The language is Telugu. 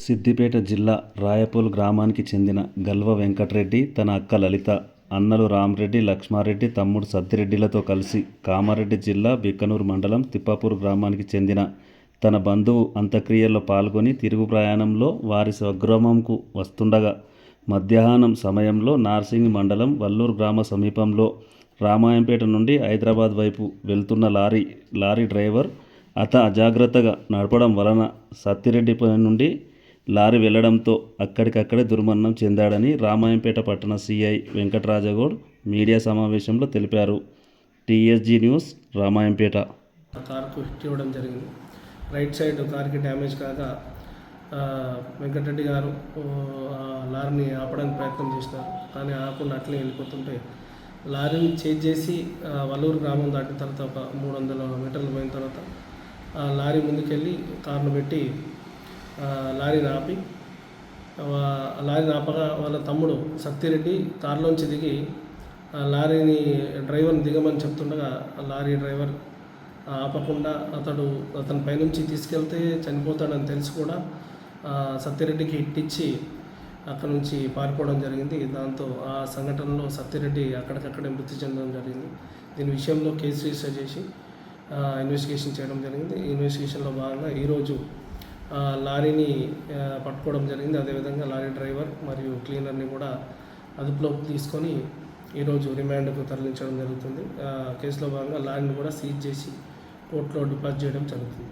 సిద్దిపేట జిల్లా రాయపూల్ గ్రామానికి చెందిన గల్వ వెంకటరెడ్డి తన అక్క లలిత అన్నలు రామ్రెడ్డి లక్ష్మారెడ్డి తమ్ముడు సత్తిరెడ్డిలతో కలిసి కామారెడ్డి జిల్లా బిక్కనూరు మండలం తిప్పాపూర్ గ్రామానికి చెందిన తన బంధువు అంత్యక్రియల్లో పాల్గొని తిరుగు ప్రయాణంలో వారి స్వగ్రామంకు వస్తుండగా మధ్యాహ్నం సమయంలో నార్సింగ్ మండలం వల్లూరు గ్రామ సమీపంలో రామాయంపేట నుండి హైదరాబాద్ వైపు వెళ్తున్న లారీ లారీ డ్రైవర్ అత అజాగ్రత్తగా నడపడం వలన సత్తిరెడ్డిపై నుండి లారీ వెళ్ళడంతో అక్కడికక్కడే దుర్మరణం చెందాడని రామాయంపేట పట్టణ సీఐ వెంకటరాజగౌడ్ మీడియా సమావేశంలో తెలిపారు. TSG news Ramayampet. కార్కు హిట్ ఇవ్వడం జరిగింది. రైట్ సైడ్ కార్కి డ్యామేజ్ కాగా వెంకటరెడ్డి గారు లారీని ఆపడానికి ప్రయత్నం చేసినారు కానీ ఆపకుండా అట్లే వెళ్ళిపోతుంటే లారీని చేజ్ చేసి వల్లూరు గ్రామం దాటిన తర్వాత ఒక మూడు వందల మీటర్లు పోయిన తర్వాత లారీ ముందుకెళ్ళి కారును పెట్టి లారీని ఆపి లారీని ఆపగా వాళ్ళ తమ్ముడు సత్తిరెడ్డి కారులోంచి దిగి ఆ లారీని డ్రైవర్ని దిగమని చెప్తుండగా లారీ డ్రైవర్ ఆపకుండా అతడు అతని పైనుంచి తీసుకెళ్తే చనిపోతాడని తెలిసి కూడా సత్యరెడ్డికి హిట్ ఇచ్చి అక్కడ నుంచి పారిపోవడం జరిగింది. దాంతో ఆ సంఘటనలో సత్యరెడ్డి అక్కడికక్కడే మృతి చెందడం జరిగింది. దీని విషయంలో కేసు రిజిస్టర్ చేసి ఇన్వెస్టిగేషన్ చేయడం జరిగింది. ఈ ఇన్వెస్టిగేషన్లో భాగంగా ఈరోజు లారీని పట్టుకోవడం జరిగింది. అదేవిధంగా లారీ డ్రైవర్ మరియు క్లీనర్ని కూడా అదుపులోకి తీసుకొని ఈరోజు రిమాండ్కు తరలించడం జరుగుతుంది. కేసులో భాగంగా లారీని కూడా సీజ్ చేసి కోర్టులో డిపాజిట్ చేయడం జరుగుతుంది.